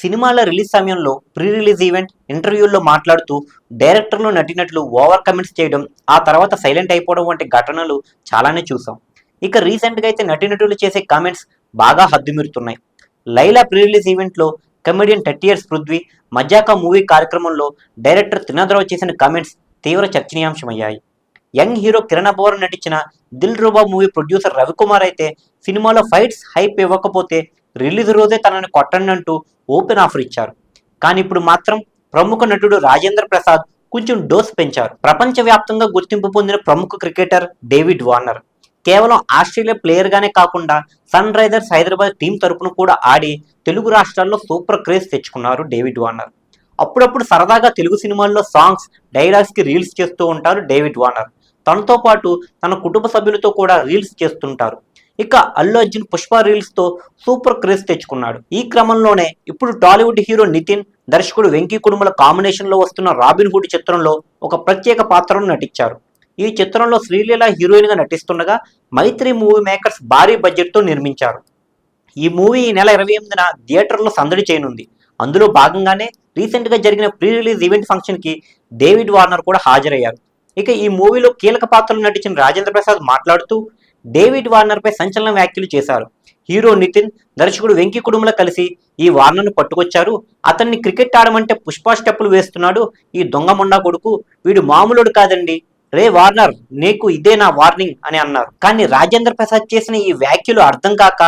సినిమాల రిలీజ్ సమయంలో pre release event ఇంటర్వ్యూల్లో మాట్లాడుతూ డైరెక్టర్లు నటినట్లు ఓవర్ కమెంట్స్ చేయడం ఆ తర్వాత సైలెంట్ అయిపోవడం వంటి ఘటనలు చాలానే చూసాం. ఇక రీసెంట్గా అయితే నటినటులు చేసే కామెంట్స్ బాగా హద్దుమీరుతున్నాయి. లైలా ప్రీ రిలీజ్ ఈవెంట్లో comedian thirty years Prithvi Mazaka movie కార్యక్రమంలో డైరెక్టర్ త్రినాథరావు చేసిన కామెంట్స్ తీవ్ర చర్చనీయాంశమయ్యాయి. యంగ్ హీరో కిరణ్ అబ్బవర్ నటించిన దిల్ రూబా మూవీ ప్రొడ్యూసర్ రవికుమార్ అయితే సినిమాలో ఫైట్స్ హైప్ ఇవ్వకపోతే రిలీజ్ రోజే తనని కొట్టండి అంటూ ఓపెన్ ఆఫర్ ఇచ్చారు. కానీ ఇప్పుడు మాత్రం ప్రముఖ నటుడు రాజేంద్ర ప్రసాద్ కొంచెం డోస్ పెంచారు. ప్రపంచవ్యాప్తంగా గుర్తింపు పొందిన ప్రముఖ క్రికెటర్ డేవిడ్ వార్నర్. కేవలం ఆస్ట్రేలియా ప్లేయర్గానే కాకుండా సన్ రైజర్స్ హైదరాబాద్ టీం తరపున కూడా ఆడి తెలుగు రాష్ట్రాల్లో సూపర్ క్రేజ్ తెచ్చుకున్నారు డేవిడ్ వార్నర్. అప్పుడప్పుడు సరదాగా తెలుగు సినిమాల్లో సాంగ్స్ డైలాగ్స్కి రీల్స్ చేస్తూ ఉంటారు డేవిడ్ వార్నర్. తనతో పాటు తన కుటుంబ సభ్యులతో కూడా రీల్స్ చేస్తుంటారు. ఇక అల్లు అర్జున్ పుష్ప రీల్స్తో సూపర్ క్రేజ్ తెచ్చుకున్నాడు. ఈ క్రమంలోనే ఇప్పుడు టాలీవుడ్ హీరో నితిన్ దర్శకుడు వెంకీ కుడుముల కాంబినేషన్లో వస్తున్న రాబిన్ హుడ్ చిత్రంలో ఒక ప్రత్యేక పాత్రను నటించారు. ఈ చిత్రంలో శ్రీలీల హీరోయిన్గా నటిస్తుండగా మైత్రి మూవీ మేకర్స్ భారీ బడ్జెట్తో నిర్మించారు. ఈ మూవీ ఈ నెల ఇరవై ఎనిమిదిన థియేటర్లో సందడి చేయనుంది. అందులో భాగంగానే రీసెంట్గా జరిగిన ప్రీ రిలీజ్ ఈవెంట్ ఫంక్షన్కి డేవిడ్ వార్నర్ కూడా హాజరయ్యారు. ఇక ఈ మూవీలో కీలక పాత్రలు నటించిన రాజేంద్ర ప్రసాద్ మాట్లాడుతూ డేవిడ్ వార్నర్ పై సంచలన వ్యాఖ్యలు చేశారు. హీరో నితిన్ దర్శకుడు వెంకీ కుటుంబం కలిసి ఈ వార్నర్ను పట్టుకొచ్చారు. అతన్ని క్రికెట్ ఆడమంటే పుష్ప స్టెప్పులు వేస్తున్నాడు ఈ దొంగ మొండా కొడుకు. వీడు మామూలుడు కాదండి. రే వార్నర్ నీకు ఇదే నా వార్నింగ్ అని అన్నారు. కానీ రాజేంద్ర ప్రసాద్ చేసిన ఈ వ్యాఖ్యలు అర్థం కాక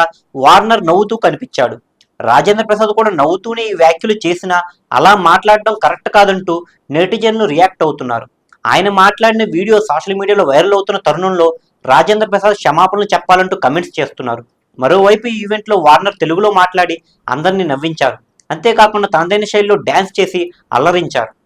వార్నర్ నవ్వుతూ కనిపించాడు. రాజేంద్ర ప్రసాద్ కూడా నవ్వుతూనే ఈ వ్యాఖ్యలు చేసినా అలా మాట్లాడడం కరెక్ట్ కాదంటూ నెటిజన్లు రియాక్ట్ అవుతున్నారు. ఆయన మాట్లాడిన వీడియో సోషల్ మీడియాలో వైరల్ అవుతున్న తరుణంలో రాజేంద్ర ప్రసాద్ క్షమాపణలు చెప్పాలంటూ కమెంట్స్ చేస్తున్నారు. మరోవైపు ఈ ఈవెంట్లో వార్నర్ తెలుగులో మాట్లాడి అందరినీ నవ్వించారు. అంతేకాకుండా తనదైన శైలిలో డ్యాన్స్ చేసి అల్లరించారు